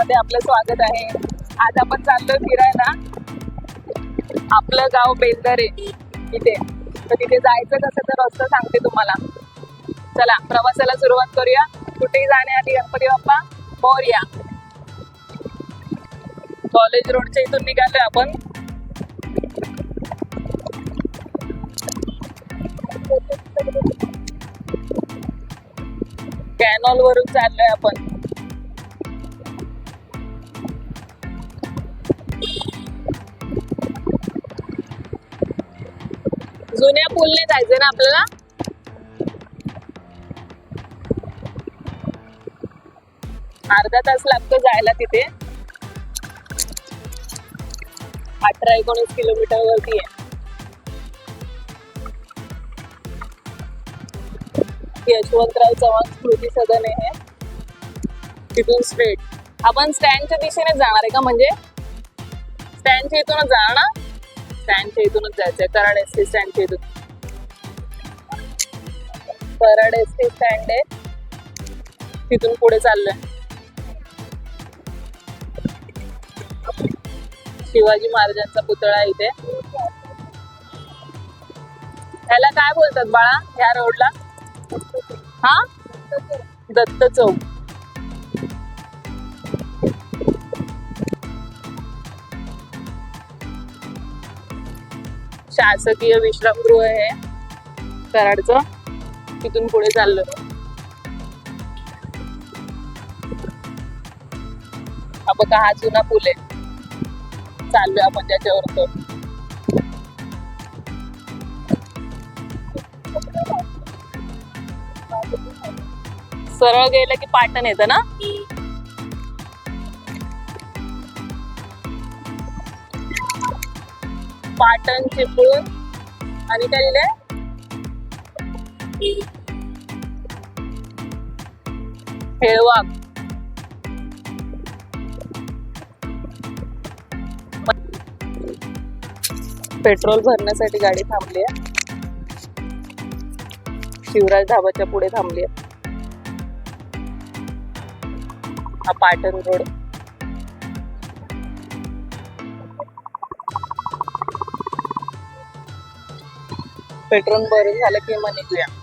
मध्ये आपलं स्वागत आहे. आज आपण चाललोय फिरायला. आपलं गाव बेलदरे इथे. तर तिथे जायचं कसं तर रस्ता सांगते तुम्हाला. चला प्रवासाला सुरुवात करूया. कुठेही जाण्याआधी गणपती बाप्पा मोरया. कॉलेज रोडच्या इथून निघालोय आपण. कॅनॉल वरून चाललोय आपण. पूलने जायचंय ना आपल्याला? अर्धा तास लागतो जायला तिथे. अठरा एकोणीस किलोमीटर वरती आहे. यशवंतराव चव्हाण स्मृती सदन आहे तिथून स्ट्रेट आपण स्टँडच्या दिशेने जाणार आहे का म्हणजे? स्टँडच्या इथूनच जाणार ना? स्टँडच्या इथूनच जायचंय. कराड एस टी स्टँडच्या इथून. कराड एस टी स्टँड आहे. तिथून पुढे चाललोय. शिवाजी महाराजांचा पुतळा इथे. ह्याला काय बोलतात बाळा? ह्या रोडला हा? दत्त चौक. शासकीय विश्रामगृह आहे कराडचं. तिथून पुढे चाललो. हा बघा हा जुना पूल आहे. चाललोय आपण त्याच्यावर तो. सरळ गेलं की पाटण येतं ना? पाटण चिपळूण आणि काय लिहिलंय? हेळवाग पेट्रोल भरण्यासाठी गाडी थांबली आहे. शिवराज ढाबाच्या पुढे थांबली आहे. हा पाटण रोड. पेट्रोल बरं झालं की मग निघूया.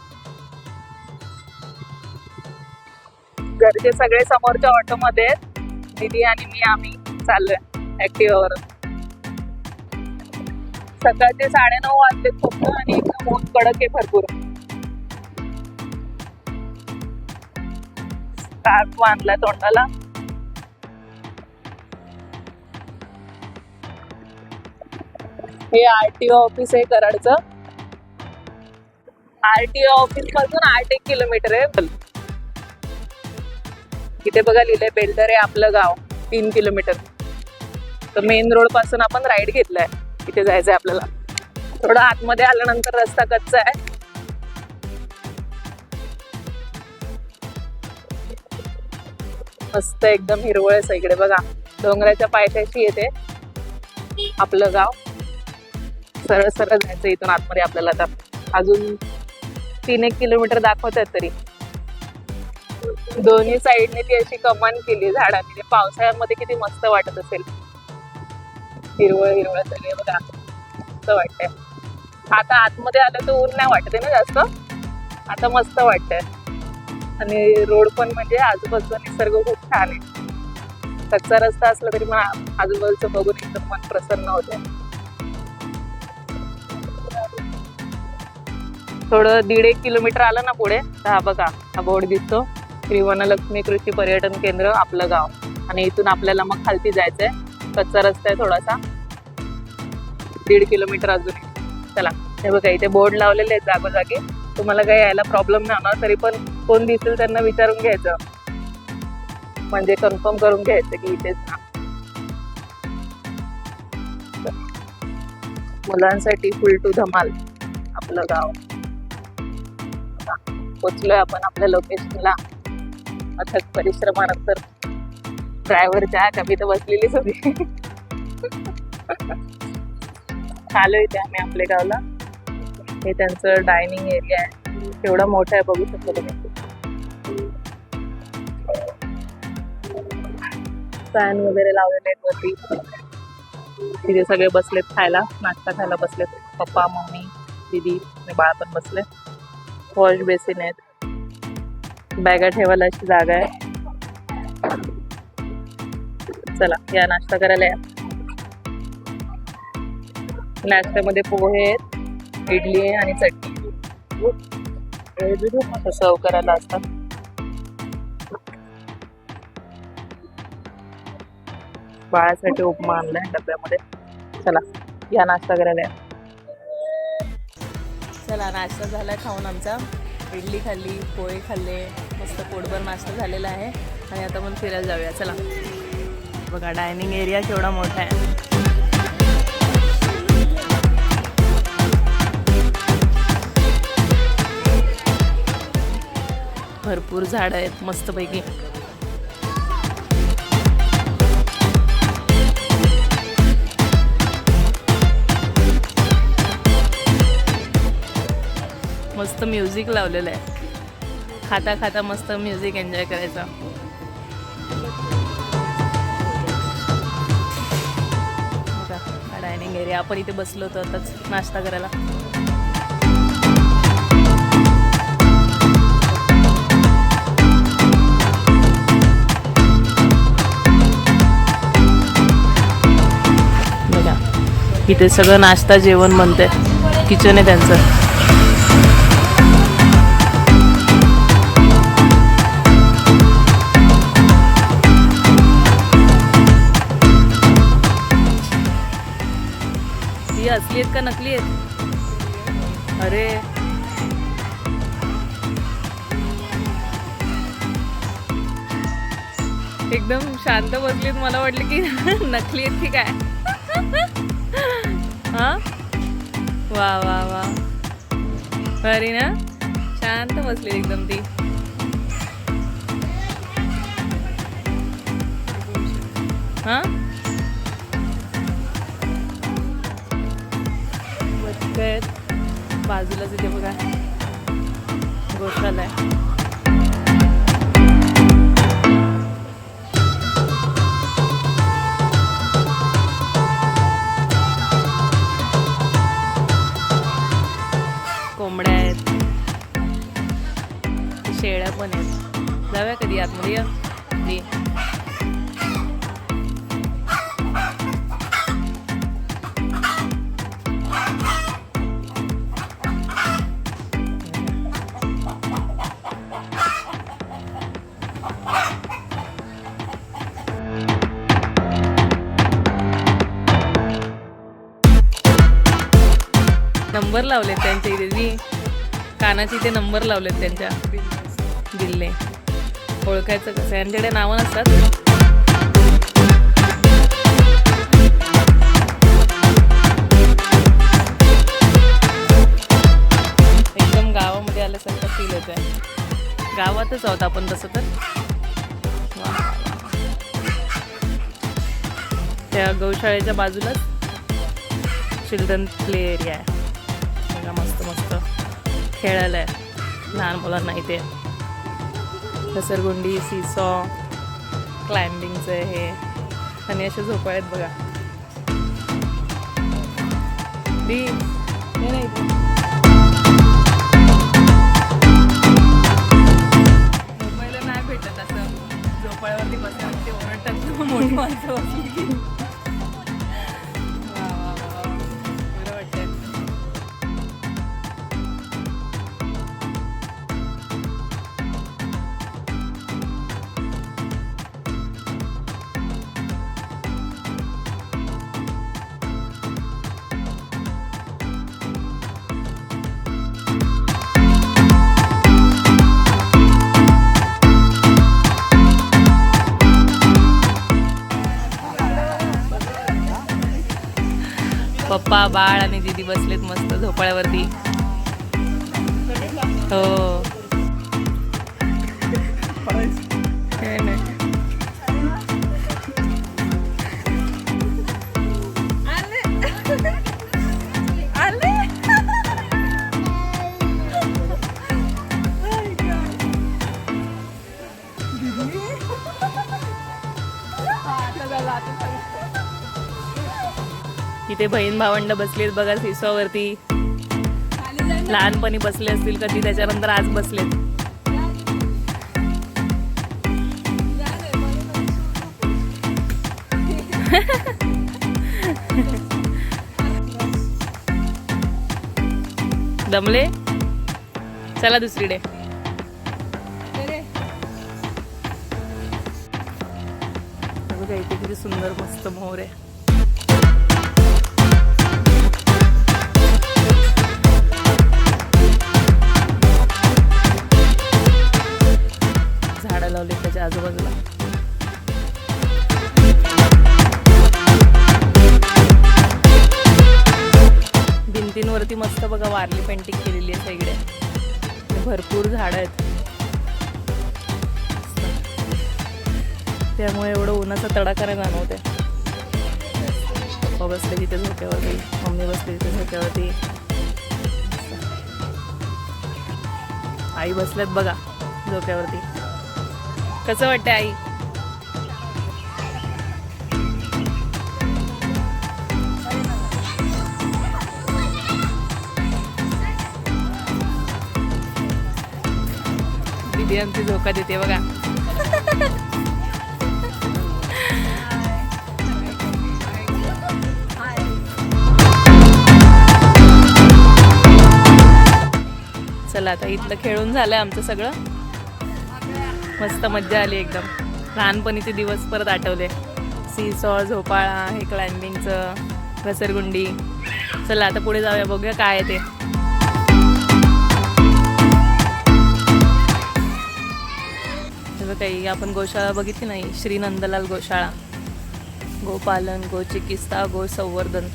घरचे सगळे समोरच्या ऑटो मध्ये आहेत आणि मी आम्ही चाललोय ऍक्टिव्हावर सकाळचे साडे नऊ वाजले फक्त आणि ऊन कडक आहे भरपूर. स्कार्फ बांधलाय तोंडाला. हे आरटीओ ऑफिस आहे कराडचं. आरटीओ ऑफिसपासून आठ एक किलोमीटर आहे. इथे बघा लिहिलंय बेलदरे आपलं गाव तीन किलोमीटर. तर मेन रोडपासून आपण राईड घेतलाय. इथे जायचंय आपल्याला. थोडं आतमध्ये आल्यानंतर रस्ता कच्चा आहे. मस्त एकदम हिरवळ आहे इकडे बघा. डोंगराच्या पायथ्याशी येते. आपलं गाव. सरळ सरळ जायचं इथून आतमध्ये आपल्याला आता. अजून तीन एक किलोमीटर दाखवत आहेत तरी. दोन्ही साईडने ती अशी कमान केली झाडांनी. पावसाळ्यामध्ये किती मस्त वाटत असेल. हिरवळ हिरवळ सगळे बघा. मस्त वाटतंय. आता आतमध्ये आलं तर ऊन नाही वाटते ना जास्त. आता मस्त वाटतंय. आणि रोड पण म्हणजे आजूबाजूचा निसर्ग खूप छान आहे. कच्चा रस्ता असला तरी मला आजूबाजूचं बघून एकदम मन प्रसन्न होते थोडं दीड एक किलोमीटर आलं ना पुढे. तर हा बघा हा बोर्ड दिसतो. श्री वनलक्ष्मी कृषी पर्यटन केंद्र आपलं गाव. आणि इथून आपल्याला मग खालती जायचंय. कच्चा रस्ता आहे थोडासा. दीड किलोमीटर अजून चला हे बघा इथे बोर्ड लावलेले आहेत जागोजागी. तुम्हाला काही यायला प्रॉब्लेम नाही होणार तरी पण कोण दिसेल त्यांना विचारून घ्यायचं. म्हणजे कन्फर्म करून घ्यायचं की इथेच ना मुलांसाठी फुल टू धमाल आपलं गाव. पोचलोय आपण आपल्या लोकेशनला अथक परिश्रमानंतर ड्रायव्हरच्या कमी तर बसलेलीच होती. आलो इथे आम्ही आपल्या गावला. हे त्यांचं डायनिंग एरिया आहे. एवढा मोठा आहे बघू शकतो तुम्ही. फॅन वगैरे लावलेले आहेत वरती. तिथे सगळे बसलेत खायला. नाश्ता खायला बसलेत. पप्पा मम्मी दीदी आणि बाळ पण बसले. वॉश बेसिन आहेत. बॅगा ठेवायला अशी जागा आहे. चला या नाश्ता करायला या. नाश्त्यामध्ये पोहे आहेत इडली आहे आणि चटणी. सर्व करायला असतात? बाळासाठी उपमा आणलाय डब्यामध्ये. चला या नाश्ता करायला या. चला नाश्ता झाला खाऊन आमचा. इडली खाल्ली पोहे खाल्ले. मस्त पोटभर नाश्ता झालेला आहे. आणि आता पण फिरायला जाऊया. चला. बघा डायनिंग एरिया केवढा मोठा आहे. भरपूर झाड आहेत मस्तपैकी. मस्त म्युझिक लावलेलं आहे. खाता खाता मस्त म्युझिक एन्जॉय करायचं. डायनिंग एरिया आपण इथे बसलो होतो आताच नाश्ता करायला. इथे सगळं नाश्ता जेवण म्हणते किचन आहे त्यांचं. का नकली आहेत? अरे. एकदम शांत बसलीत मला वाटलं की नकली आहेत की काय? हा? वा वा वा. अरे ना? शांत बसली एकदम ती. हा? बदकं आहेत बाजूला तिथे बघा. गोशाला आहे. कोंबड्या आहेत. शेळ्या पण आहेत. जाऊया कधी आतमध्ये. नंबर लावलेत त्यांच्या इथे जी कानाचे इथे नंबर लावलेत त्यांच्या. दिल्ले. ओळखायचं कसं यांच्याकडे नावं नसतात. एकदम गावामध्ये आल्यासारखं फील येत आहे गावातच आहोत आपण तसं तर. त्या गौशाळेच्या बाजूलाच चिल्ड्रन प्ले एरिया आहे. खेळायला आहे. लहान मुलांना इथे. घसरगुंडी सीसॉ क्लाइम्बिंगचं हे. आणि असे झोपाळे आहेत बघा. दी मुंबईला नाही भेटत असं. झोपाळ्यावरती बसल्यावर ते ओरडतात. मोठी माणसं बसली की पप्पा बाळ आणि दीदी बसलेत मस्त झोपाळ्यावरती. हो. इथे बहीण भावंड बसलीत बघा सिसोवरती. लहानपणी बसले असतील कधी त्याच्यानंतर आज बसलेत. दमले? चला दुसरी डे. इथे किती सुंदर मस्त मोर आहे. झाडं आहेत. त्यामुळे एवढं उन्हाचा तडाखा नाही जाणवते पप्पा बसले तिथे झोक्यावरती मम्मी बसली तिथे झोक्यावरती. आई बसल्यात बघा झोक्यावरती. कसं वाटतं आई? दीदी आमची धोका देते बघा. चला आता इथलं खेळून झालंय आमचं सगळं. मस्त मज्जा आली एकदम. लहानपणीचे दिवस परत आठवले. सी सॉ झोपाळा हे क्लाइम्बिंगचं घसरगुंडी. चला आता पुढे जाऊया बघूया काय आहे ते. हे काही आपण गोशाळा बघितली नाही. श्री नंदलाल गोशाळा. गोपालन गोचिकित्सा गो संवर्धन.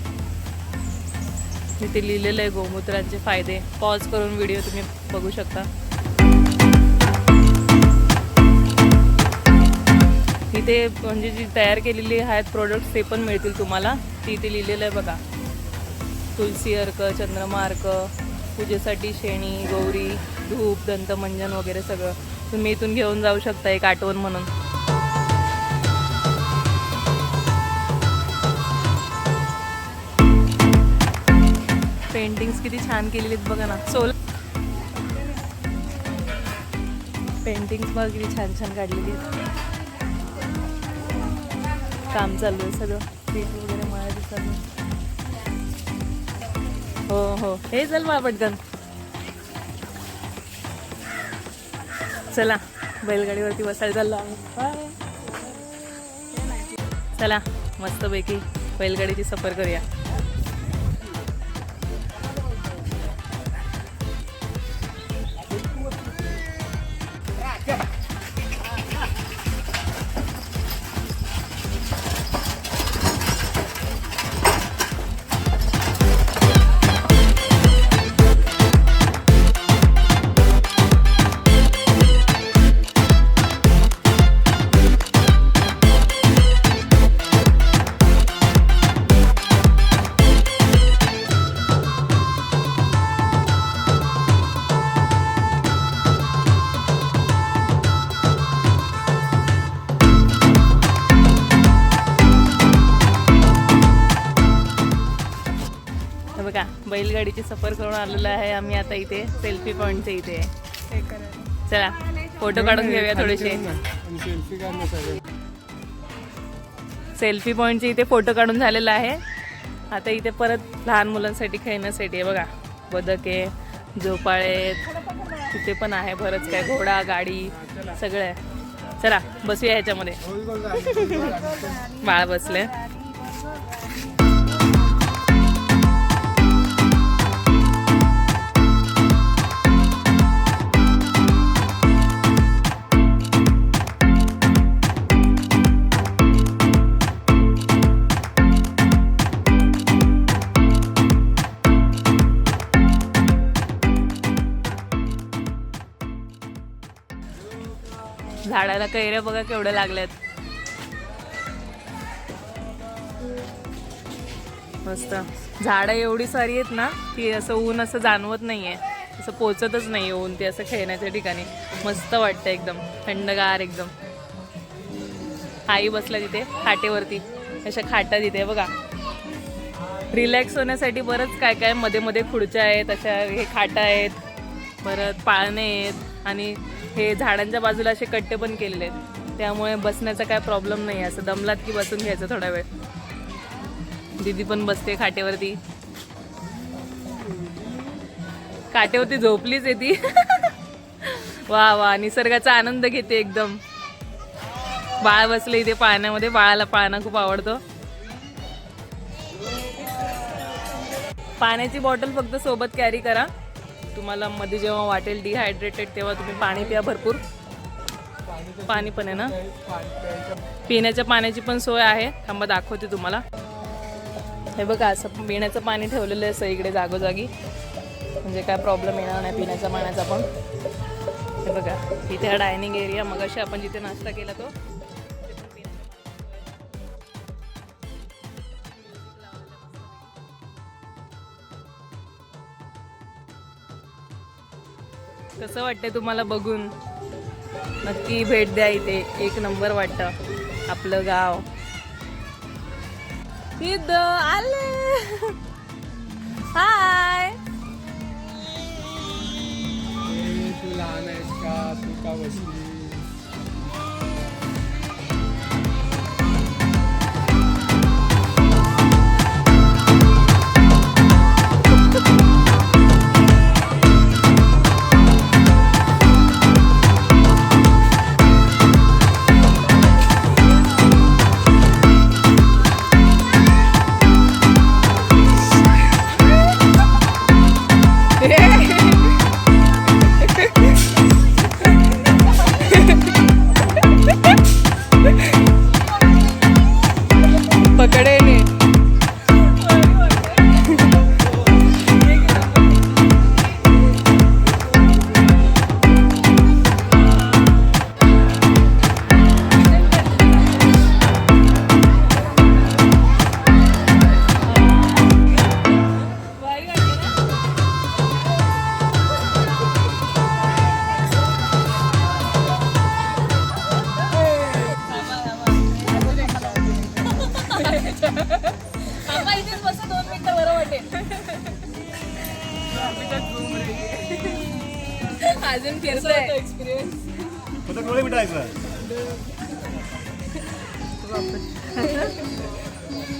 तिथे लिहिलेलं आहे गोमूत्रांचे फायदे. पॉज करून व्हिडिओ तुम्ही बघू शकता. इथे म्हणजे जी तयार केलेली आहेत प्रोडक्ट्स ते पण मिळतील तुम्हाला. ती इथे लिहिलेलं आहे बघा. तुलसी अर्क चंद्रमा अर्क पूजेसाठी शेणी गौरी धूप दंतमंजन वगैरे सगळं. तुम्ही इथून घेऊन जाऊ शकता एक आठवण म्हणून. पेंटिंग्स किती छान केलेली आहेत बघा ना. सोल पेंटिंग्स बघा किती छान छान काढलेली आहेत काम चालू आहे सगळं. पीठ वगैरे मळायचं चालू हो हो. हे चल मला पटकन चला बैलगाडीवरती बसायला चाललो आम्ही. चला मस्तपैकी बैलगाडीची सफर करूया. बघा बैलगाडीची सफर करून आलेलो आहे आम्ही आता इथे सेल्फी पॉईंटच्या इथे. चला फोटो काढून घेऊया थोडेसे. सेल्फी पॉईंटचे इथे फोटो काढून झालेला आहे. आता इथे परत लहान मुलांसाठी खेळण्यासाठी आहे बघा. बदक आहे झोपाळे आहेत तिथे पण आहे बरंच काय घोडा गाडी सगळं आहे. चला बसूया ह्याच्यामध्ये बाळ बसले झाडाला कैऱ्या बघा केवढ्या लागल्यात. मस्त. झाडं एवढी सारी आहेत ना की असं ऊन असं जाणवत नाहीये. असं पोचतच नाही ऊन ते असं खेळण्याच्या ठिकाणी. मस्त वाटतं एकदम. थंडगार एकदम. आई बसल्या तिथे खाटेवरती. अशा खाटा तिथे बघा. रिलॅक्स होण्यासाठी बरंच काय काय मध्ये मध्ये खुर्च्या आहेत अशा हे खाटा आहेत. परत पाळणे आहेत आणि हे झाडांच्या बाजूला असे कट्टे पण केलेले आहेत. त्यामुळे बसण्याचा काय प्रॉब्लेम नाही असं दमलात की बसून घ्यायचं थोडा वेळ. दीदी पण बसते खाटेवरती. काटेवरती झोपलीच आहे ती. वा वा निसर्गाचा आनंद घेते एकदम. बाळ बसले इथे पाण्यामध्ये बाळाला पाळणं खूप आवडतो. पाण्याची बॉटल फक्त सोबत कॅरी करा. तुम्हाला मध्ये जेव्हा वाटेल डिहायड्रेटेड तेव्हा तुम्ही पाणी प्या भरपूर. पाणी पण आहे ना? पिण्याच्या पाण्याची पण सोय आहे. थांबा दाखवते तुम्हाला. हे बघा असं पिण्याचं पाणी ठेवलेलं आहे इकडे जागोजागी. म्हणजे काय प्रॉब्लेम येणार नाही पिण्याच्या पाण्याचा पण. हे बघा इथे हा डायनिंग एरिया मग अशी आपण जिथे नाश्ता केला तो कसं वाटतंय तुम्हाला बघून? नक्की भेट द्या इथे. एक नंबर वाटतं आपलं गाव. सिद्ध आले. हाय लहान आहेस का? तू का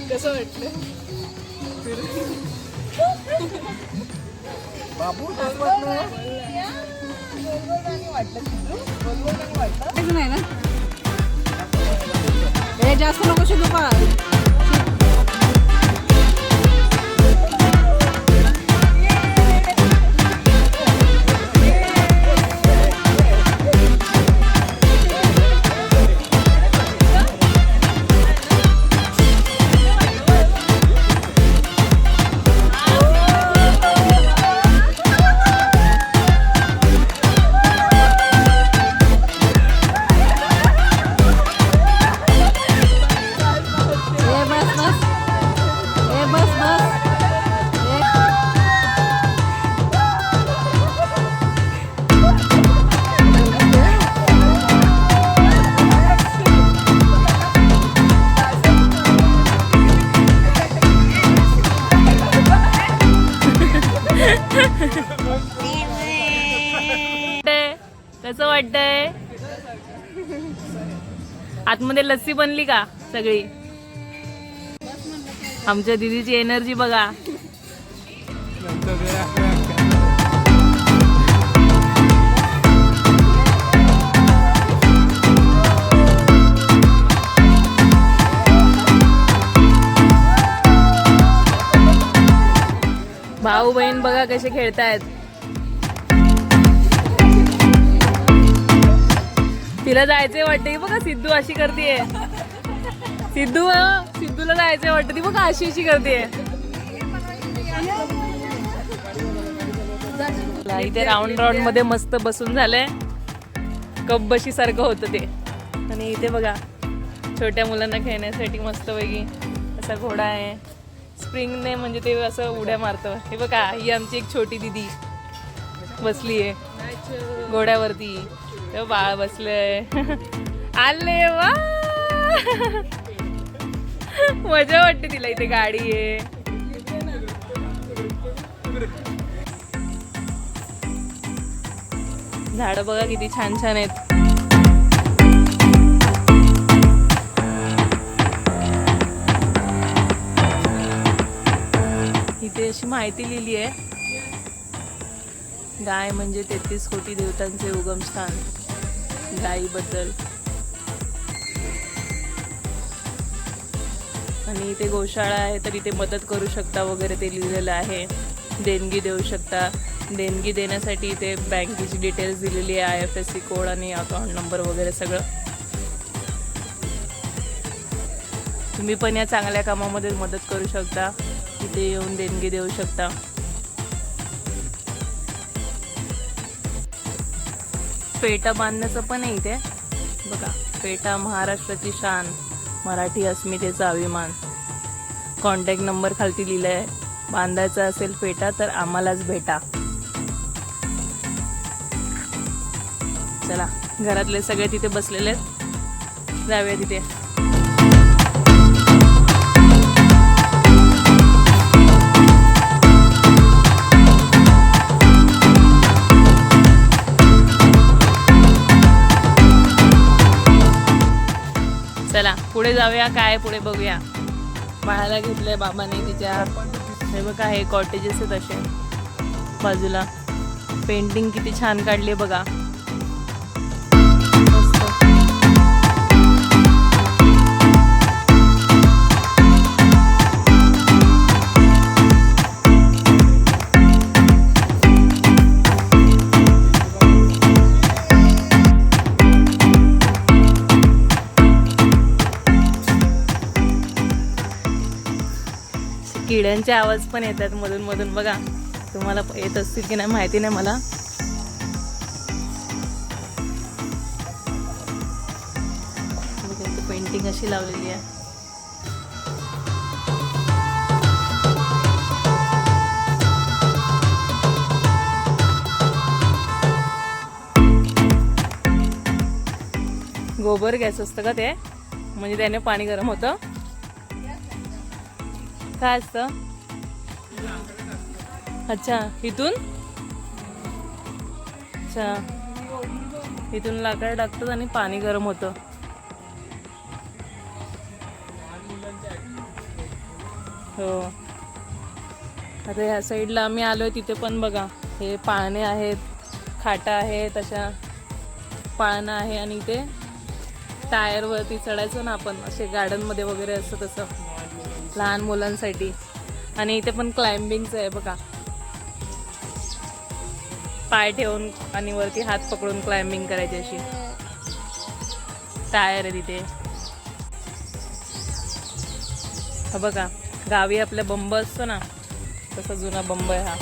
कसं वाटलं. बाबू नाही ना हे जास्त नको शिकू का आतमध्ये लस्सी बनली का सगळी? आमच्या दिदीची एनर्जी बघा. भाऊ बहीण बघा कसे खेळतायत. तिला जायचंय वाटतं. बघा सिद्धू अशी करते सिद्धू सिद्धूला जायचंय वाटतं. ती बघा अशी अशी करते इथे राऊंड राऊंडमध्ये मस्त बसून झालंय. कब्बशी सारखं होतं ते. आणि इथे बघा छोट्या मुलांना खेळण्यासाठी मस्त वेगळी असा घोडा आहे. स्प्रिंगने म्हणजे ते असं उड्या मारतं. हे बघा ही आमची एक छोटी दिदी बसली आहे घोड्यावरती. बाळ बसलंय. आले वा. मजा वाटते तिला इथे गाडी आहे झाडं बघा किती छान छान आहेत. इथे अशी माहिती लिहिली आहे. गाय म्हणजे तेहतीस कोटी देवतांचे उगमस्थान. गायीबद्दल आणि इथे गोशाळा आहे तर इथे मदत करू शकता वगैरे ते लिहिलेलं आहे. देणगी देऊ शकता. देणगी देण्यासाठी इथे बँकेची डिटेल्स दिलेली आहे I F S C code आणि अकाउंट नंबर वगैरे सगळं. तुम्ही पण या चांगल्या कामामध्ये मदत करू शकता. इथे येऊन देणगी देऊ शकता. पेटा बांधण्याचं पण आहे इथे. बघा पेटा महाराष्ट्राची शान. मराठी अस्मितेचा अभिमान. कॉन्टॅक्ट नंबर खालती लिहिला आहे बांधायचा असेल पेटा तर आम्हालाच भेटा. चला घरातले सगळे तिथे बसलेले आहेत. जाऊया तिथे. पुढे जाऊया काय पुढे बघूया. बाळाला घेतलंय बाबाने तिच्या हे बघा हे कॉटेजेस आहेत असे. बाजूला. पेंटिंग किती छान काढली बघा. मस्त. किड्यांचे आवाज पण येतात मधून मधून. बघा तुम्हाला येत असतील की नाही माहिती नाही मला. पेंटिंग अशी लावलेली आहे. गोबर गॅस असतं का ते? म्हणजे त्याने पाणी गरम होतं. काय असतं? अच्छा इथून? अच्छा. इथून लाकड टाकतात आणि पाणी गरम होतं. हो. आता ह्या साईडला आम्ही आलोय तिथे पण बघा. हे पाळणे आहेत खाटा आहेत अशा पाळणं आहे आणि इथे टायरवरती चढायचो ना आपण असे गार्डनमध्ये वगैरे असं तसं. लहान मुलांसाठी. आणि इथे पण क्लाइम्बिंगचं आहे बघा. पाय ठेवून आणि वरती हात पकडून क्लाइम्बिंग करायची अशी. टायर आहे तिथे. बघा गावी आपल्या बंब असतो ना तसा जुना बंब आहे हा.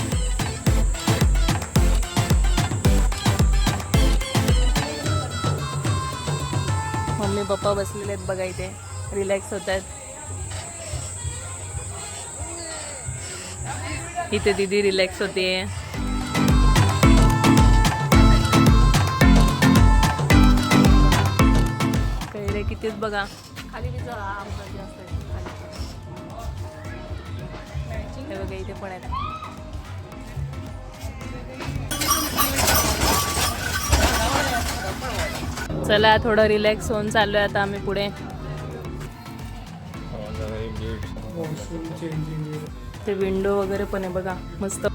मम्मी पप्पा बसलेले आहेत बघा इथे. रिलॅक्स होत आहेत. इथे दीदी रिलॅक्स होते कैरे कितीच बघा. खाली हे बघा इथे पण आहेत. चला थोडं रिलॅक्स होऊन चाललोय आता आम्ही पुढे. चेंजिंग ते विंडो वगैरे पण आहे बघा मस्त.